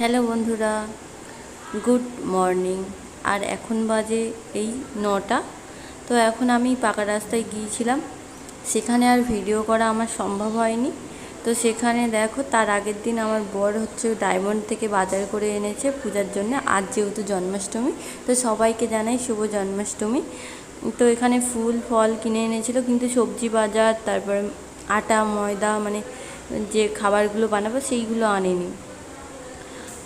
Hello বন্ধুরা, good morning. আর এখন বাজে এই নটা। তো এখন আমি পাকা রাস্তায় গিয়েছিলাম। সেখানে আর ভিডিও করা আমার সম্ভব হয়নি। তো সেখানে দেখো, তার আগের দিন আমার বর হচ্ছে ডায়মন্ড থেকে বাজার করে এনেছে পূজার জন্য। আজ যেহেতু জন্মাষ্টমী, তো সবাইকে জানাই শুভ জন্মাষ্টমী। তো এখানে ফুল, ফল কিনে এনেছিল, কিন্তু সবজি বাজার, তারপরে আটা, ময়দা মানে যে খাবারগুলো বানাবো সেইগুলো আনেনি।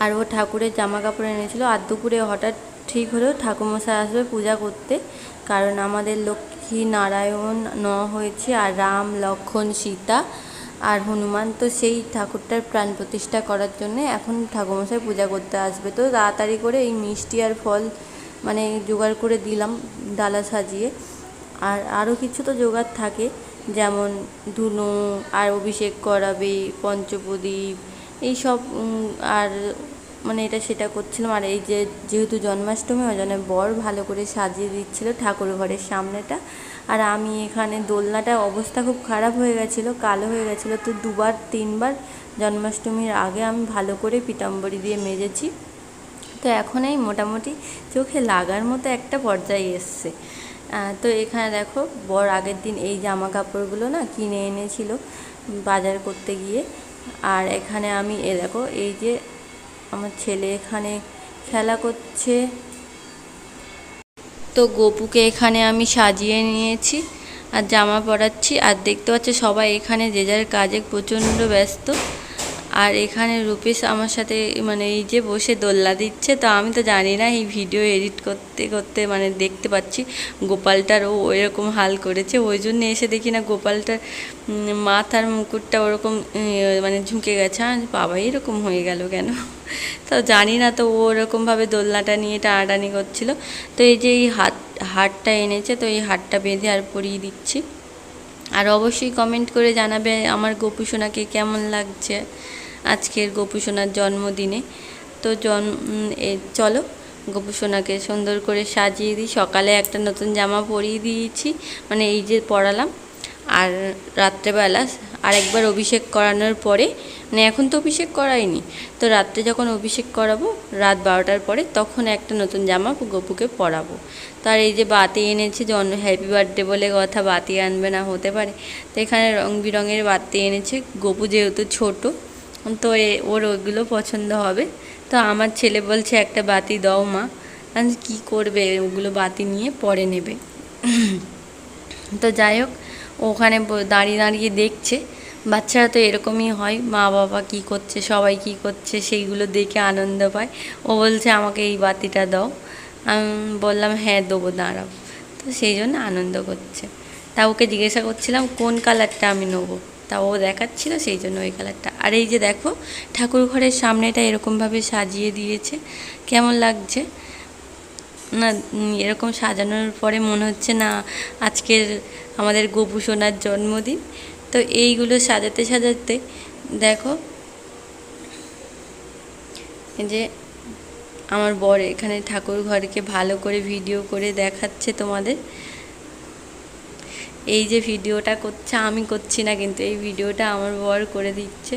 আর ও ঠাকুরের জামা কাপড় এনেছিল। আর দুপুরে হঠাৎ ঠিক হলো ঠাকুরমশাই আসবে পূজা করতে। কারণ আমাদের লক্ষ্মী নারায়ণ ন হয়েছে আর রাম লক্ষ্মণ সীতা আর হনুমান। তো সেই ঠাকুরটার প্রাণ প্রতিষ্ঠা করার জন্য এখন ঠাকুরমশাই পূজা করতে আসবে। তো তাড়াতাড়ি করে এই মিষ্টি আর ফল মানে জোগাড় করে দিলাম ডালা সাজিয়ে। আর আরও কিছু তো জোগাড় থাকে। যেমন ধুনো আর অভিষেক করাবে পঞ্চপ্রদীপ এইসব উম, আর মানে এটা সেটা করছিলাম। আর এই যে যেহেতু জন্মাষ্টমী, ওই জন্য বর ভালো করে সাজিয়ে দিচ্ছিল ঠাকুর ঘরের সামনেটা। আর আমি এখানে দোলনাটা অবস্থা খুব খারাপ হয়ে গেছিল, কালো হয়ে গেছিল। তো দুবার, তিনবার জন্মাষ্টমীর আগে আমি ভালো করে পিতাম্বরী দিয়ে মেজেছি। তো এখন এই মোটামুটি চোখে লাগার মতো একটা পর্যায়ে এসছে। তো এখানে দেখো, বর আগের দিন এই জামা কাপড়গুলো না কিনে এনেছিল বাজার করতে গিয়ে। আর এখানে আমি এ দেখো, এই যে আমার ছেলে এখানে খেলা করছে। তো গপুকে এখানে আমি সাজিয়ে নিয়েছি আর জামা পরাচ্ছি। আর দেখতে পাচ্ছি সবাই এখানে যে যার কাজে প্রচণ্ড ব্যস্ত। আর এখানে রূপেশ আমার সাথে মানে এই যে বসে দোল্লা দিচ্ছে। তো আমি তো জানি না এই ভিডিও এডিট করতে করতে মানে দেখতে পাচ্ছি গোপালটার ও এরকম হাল করেছে। ওই জন্য এসে দেখি না গোপালটার মাথার মুকুটটা ওরকম মানে ঝুঁকে গেছে। আর বাবা এরকম হয়ে গেল কেন? তো জানি না তো ও ওরকমভাবে দোলনাটা নিয়ে টানাটানি করছিল। তো এই যে এই হাত, হারটা এনেছে, তো এই হারটা বেঁধে আর পরিয়ে দিচ্ছি। আর অবশ্যই কমেন্ট করে জানাবে আমার গোপু সোনাকে কেমন লাগছে আজকের গোপু সোনার জন্মদিনে। তো জন এ, চলো গোপু সোনাকে সুন্দর করে সাজিয়ে দিই। সকালে একটা নতুন জামা পরিয়ে দিয়েছি মানে এই যে পরালাম। আর রাত্রেবেলা আরেকবার অভিষেক করানোর পরে মানে এখন তো অভিষেক করাইনি, তো রাত্রে যখন অভিষেক করাবো, রাত বারোটার পরে তখন একটা নতুন জামা গপুকে পরাবো। তার এই যে বাতি এনেছে জন্ম হ্যাপি বার্থডে বলে কথা, বাতি আনবে না, হতে পারে। তো এখানে রং বেরঙের বাতি এনেছে, গপু যেহেতু ছোট, তো ওর ওইগুলো পছন্দ হবে। তো আমার ছেলে বলছে, একটা বাতি দাও মা। কী করবে? ওগুলো বাতি নিয়ে পরে নেবে। তো যাই হোক ওখানে দাঁড়িয়ে দাঁড়িয়ে দেখছে। বাচ্চারা তো এরকমই হয়, মা বাবা কী করছে, সবাই কী করছে, সেইগুলো দেখে আনন্দ পায়। ও বলছে, আমাকে এই বাতিটা দাও। আমি বললাম হ্যাঁ দেবো, দাঁড়াও। তো সেই জন্য আনন্দ করছে। তা ওকে জিজ্ঞাসা করছিলাম, কোন কালারটা আমি নেব? তা ও দেখাচ্ছিল, সেই জন্য ওই কালারটা। আর এই যে দেখো ঠাকুর ঘরের সামনেটা এরকমভাবে সাজিয়ে দিয়েছে। কেমন লাগছে? এরকম সাজানোর পরে মনে হচ্ছে না আজকের আমাদের গোপু সোনার জন্মদিন। তো এইগুলো সাজাতে সাজাতে দেখো যে আমার বর এখানে ঠাকুর ঘরকে ভালো করে ভিডিও করে দেখাচ্ছে তোমাদের। এই যে ভিডিওটা করছে, আমি করছি না কিন্তু এই ভিডিওটা আমার বর করে দিচ্ছে।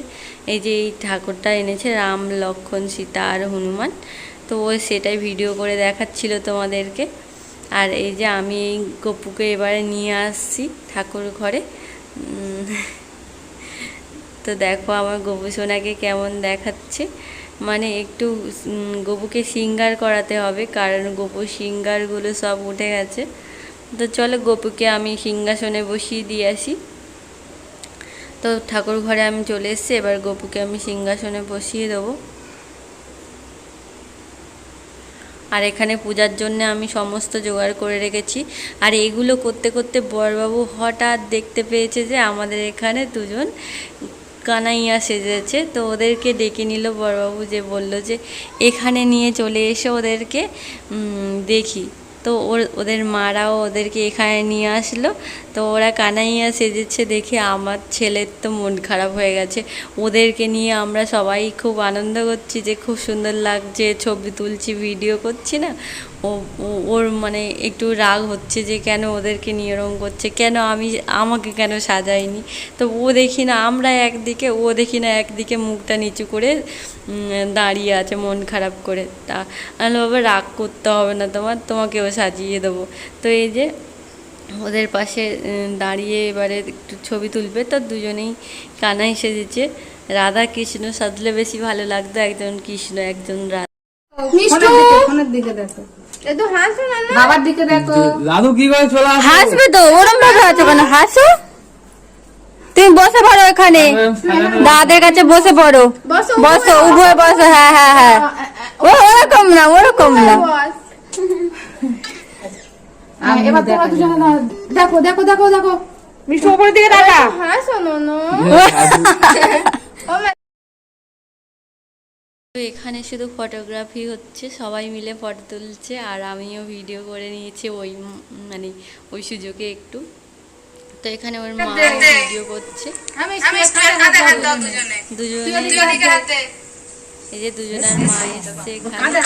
এই যে এই ঠাকুরটা এনেছে রাম লক্ষ্মণ সীতা আর হনুমান। তো ও সেটাই ভিডিও করে দেখাচ্ছিল তোমাদেরকে। আর এই যে আমি এই গপুকে এবারে নিয়ে আসছি ঠাকুর ঘরে। তো দেখো আমার গপু সোনাকে কেমন দেখাচ্ছে। মানে একটু গপুকে সিঙ্গার করাতে হবে, কারণ গপু সিঙ্গারগুলো সব উঠে গেছে। তো চলো গপুকে আমি সিংহাসনে বসিয়ে দিয়ে আসি। তো ঠাকুর ঘরে আমি চলে এসেছি, এবার গপুকে আমি সিংহাসনে বসিয়ে দেবো। আর এখানে পূজার জন্য আমি সমস্ত জোগাড় করে রেখেছি। আর এগুলো করতে করতে বরবাবু হঠাৎ দেখতে পেয়েছে যে আমাদের এখানে দুজন কানাইয়া সেজেছে। তো ওদেরকে ডেকে নিল বড়বাবু যে বলল যে, এখানে নিয়ে চলে এসে ওদেরকে দেখি। তো ওর, ওদের মারাও ওদেরকে এখানে নিয়ে আসলো। তো ওরা কানাইয়া সেজেছে দেখে আমার ছেলের তো মন খারাপ হয়ে গেছে। ওদেরকে নিয়ে আমরা সবাই খুব আনন্দ করছি যে খুব সুন্দর লাগছে, ছবি তুলছি ভিডিও করছি না? ও ওর মানে একটু রাগ হচ্ছে যে কেন ওদেরকে নিয়ে এরকম করছে? কেন আমি আমাকে কেন সাজায়নি তো ও দেখি না, আমরা একদিকে, ও দেখি না একদিকে মুখটা নিচু করে দাঁড়িয়ে আছে মন খারাপ করে। তা বাবা, রাগ করতে হবে না তোমার, তোমাকেও সাজিয়ে দেবো। তো এই যে ওদের পাশে দাঁড়িয়ে এবারে একটু ছবি তুলবে। তো দুজনেই কানাই সেজেছে রাধা কৃষ্ণ সাজলে বেশি ভালো লাগতো একজন কৃষ্ণ একজন রাধা। মিষ্টু! ফোনের দিকে দেখো। একটু হাসো না না। বাবার দিকে দেখো। দাদু কি চলে হাসবে তো ওরম ভাবে আছো কেন হাসো। তুমি বসে পড়ো এখানে। দাদের কাছে বসে পড়ো। বসো বসো উভয় বসো। হ্যাঁ হ্যাঁ হ্যাঁ। ও ওরকম না ওরকম না। হ্যাঁ, এবার তোমরা দুজনে দেখো দেখো দেখো দেখো। মিষ্টু উপরের দিকে তাকা। হাসো না না ও মা। তো এখানে শুধু ফটোগ্রাফি হচ্ছে সবাই মিলে ফটো তুলছে আর আমিও ভিডিও করে নিয়েছি ওই মানে ওই সুযোগে একটু। তো এখানে ওর মা ভিডিও করছে। দুজনে। এই যে দুজনের মা এসছে এখানে।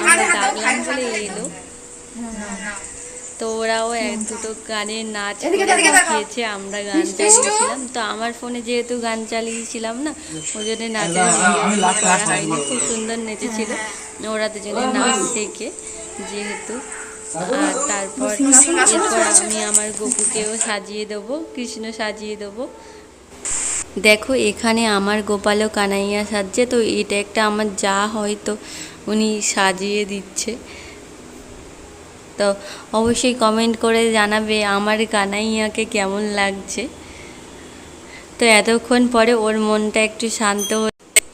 আমরা ডাকলাম বলে এলো। তো ওরাও এক দুটো গানের নাচ শিখিয়েছে আমরা গান চালিয়েছিলাম। তো আমার ফোনে যেহেতু গান চালিয়েছিলাম না ওই জন্য নাচের হয়নি। খুব সুন্দর নেচেছিল। ওরা দুজনে নাচ শেখে যেহেতু। আর তারপর এরপর আমি আমার গপুকেও সাজিয়ে দেবো কৃষ্ণ সাজিয়ে দেবো। দেখো এখানে আমার গোপালও কানাইয়া সাজছে তো এটা একটা আমার যা হয়তো উনি সাজিয়ে দিচ্ছে। তো অবশ্যই কমেন্ট করে জানাবে আমার কানাইয়াকে কেমন লাগছে। তো এতক্ষণ পরে ওর মনটা একটু শান্ত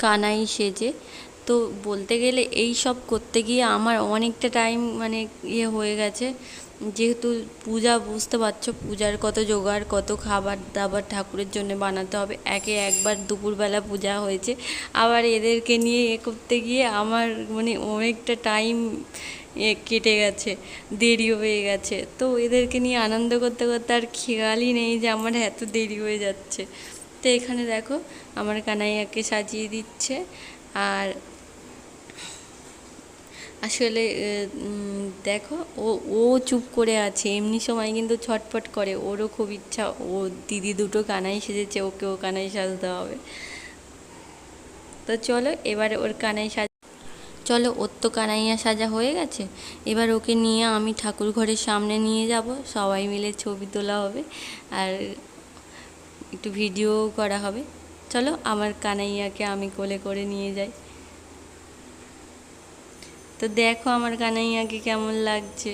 কানাই সেজে। তো বলতে গেলে এই সব করতে গিয়ে আমার অনেকটা টাইম মানে ইয়ে হয়ে গেছে। যেহেতু পূজা বুঝতে পারছ, পূজার কত জোগাড়, কত খাবার দাবার ঠাকুরের জন্য বানাতে হবে। একে একবার দুপুরবেলা পূজা হয়েছে। আবার এদেরকে নিয়ে এ করতে গিয়ে আমার মানে অনেকটা টাইম কেটে গেছে দেরি হয়ে গেছে। তো এদেরকে নিয়ে আনন্দ করতে করতে আর খেয়ালই নেই যে আমার এত দেরি হয়ে যাচ্ছে। তো এখানে দেখো আমার কানাইয়াকে সাজিয়ে দিচ্ছে। আর আসলে দেখো ও ও চুপ করে আছে। এমনি সময় কিন্তু ছটফট করে। ওরও খুব ইচ্ছা। ও, দিদি দুটো কানাই সেজেছে, ওকেও কানাই সাজতে হবে। তো চলো এবার ওর কানাই সাজ চলো ওর তো কানাইয়া সাজা হয়ে গেছে। এবার ওকে নিয়ে আমি ঠাকুর ঘরের সামনে নিয়ে যাব। সবাই মিলে ছবি তোলা হবে আর একটু ভিডিও করা হবে। চলো আমার কানাইয়াকে আমি কোলে করে নিয়ে যাই। তো দেখো আমার কানাইয়াকে কেমন লাগছে।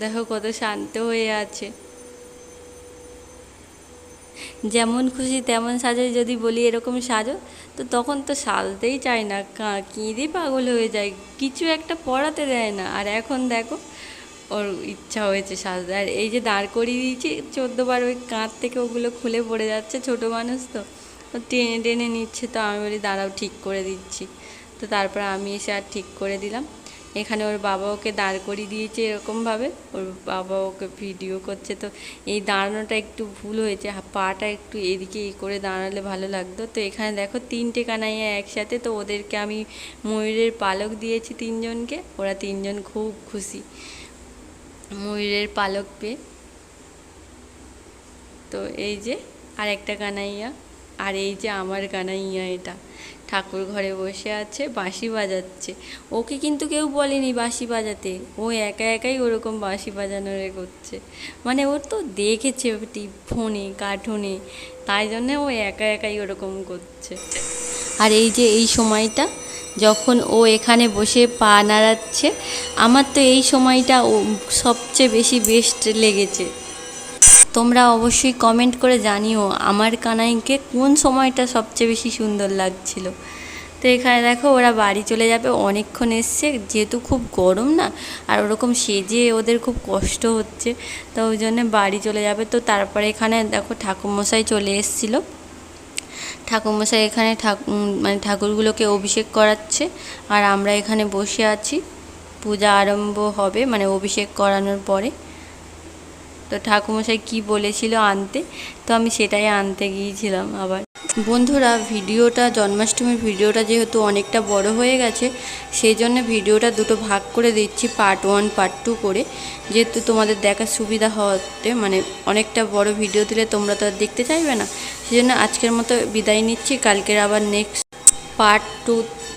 দেখো কত শান্ত হয়ে আছে। যেমন খুশি তেমন সাজাই, যদি বলি এরকম সাজো, তো তখন তো সাজতেই চায় না। কেঁদে পাগল হয়ে যায়। কিছু একটা পড়াতে দেয় না। আর এখন দেখো, ওর ইচ্ছা হয়েছে সাজতে। আর এই যে দাঁড় করিয়ে দিয়েছি চোদ্দোবার ওই কাঁধ থেকে ওগুলো খুলে পড়ে যাচ্ছে ছোটো মানুষ তো। ও টেনে টেনে নিচ্ছে, তো আমি বলি, দাঁড়াও, ঠিক করে দিচ্ছি। তো তারপর আমি এসে আর ঠিক করে দিলাম। এখানে ওর বাবা ওকে দাঁড় করিয়ে দিয়েছে এরকমভাবে। ওর বাবা ওকে ভিডিও করছে। তো এই দাঁড়ানোটা একটু ভুল হয়েছে। পাটা একটু এদিকে এই করে দাঁড়ালে ভালো লাগতো। তো এখানে দেখো তিনটে কানাইয়া একসাথে। তো ওদেরকে আমি ময়ূরের পালক দিয়েছি তিনজনকে। ওরা তিনজন খুব খুশি। ময়ূরের পালক পেয়ে। তো এই যে আর একটা কানাইয়া। আর এই যে আমার কানাইয়া এটা, ঠাকুর ঘরে বসে আছে, বাঁশি বাজাচ্ছে। ওকে কিন্তু কেউ বলেনি বাঁশি বাজাতে। ও একা একাই ওরকম বাঁশি বাজানোর এ করছে। মানে ওর তো দেখেছে ফোনে, কার্টুনে। তাই জন্য ও একা একাই ওরকম করছে। আর এই যে এই সময়টা, যখন ও এখানে বসে পা নাড়াচ্ছে, আমার তো এই সময়টা সবচেয়ে বেশি বেস্ট লেগেছে। তোমরা অবশ্যই কমেন্ট করে জানিও আমার কানাইকে কোন সময়টা সবচেয়ে বেশি সুন্দর লাগছিল। তো এখানে দেখো ওরা বাড়ি চলে যাবে, অনেকক্ষণ এসছে, যেহেতু খুব গরম না, আর ওরকম সেজে ওদের খুব কষ্ট হচ্ছে, তো ওই জন্য বাড়ি চলে যাবে। তো তারপরে এখানে দেখো ঠাকুরমশাই চলে এসেছিল। ঠাকুরমশাই এখানে মানে ঠাকুরগুলোকে অভিষেক করাচ্ছে, আর আমরা এখানে বসে আছি। পূজা আরম্ভ হবে মানে অভিষেক করানোর পরে। তো ঠাকুমশাই কি বলেছিল আনতে? তো আমি সেটাই আনতে গিয়েছিলাম আবার। বন্ধুরা, ভিডিওটা, জন্মাষ্টমীর ভিডিওটা যেহেতু অনেকটা বড় হয়ে গেছে, সেই জন্য ভিডিওটা দুটো ভাগ করে দিচ্ছি পার্ট ওয়ান পার্ট টু করে। যেহেতু তোমাদের দেখার সুবিধা হওয়াতে মানে অনেকটা বড় ভিডিও দিলে তোমরা তো আর দেখতে চাইবে না। সেই জন্য আজকের মতো বিদায় নিচ্ছি, কালকের আবার নেক্সট পার্ট টু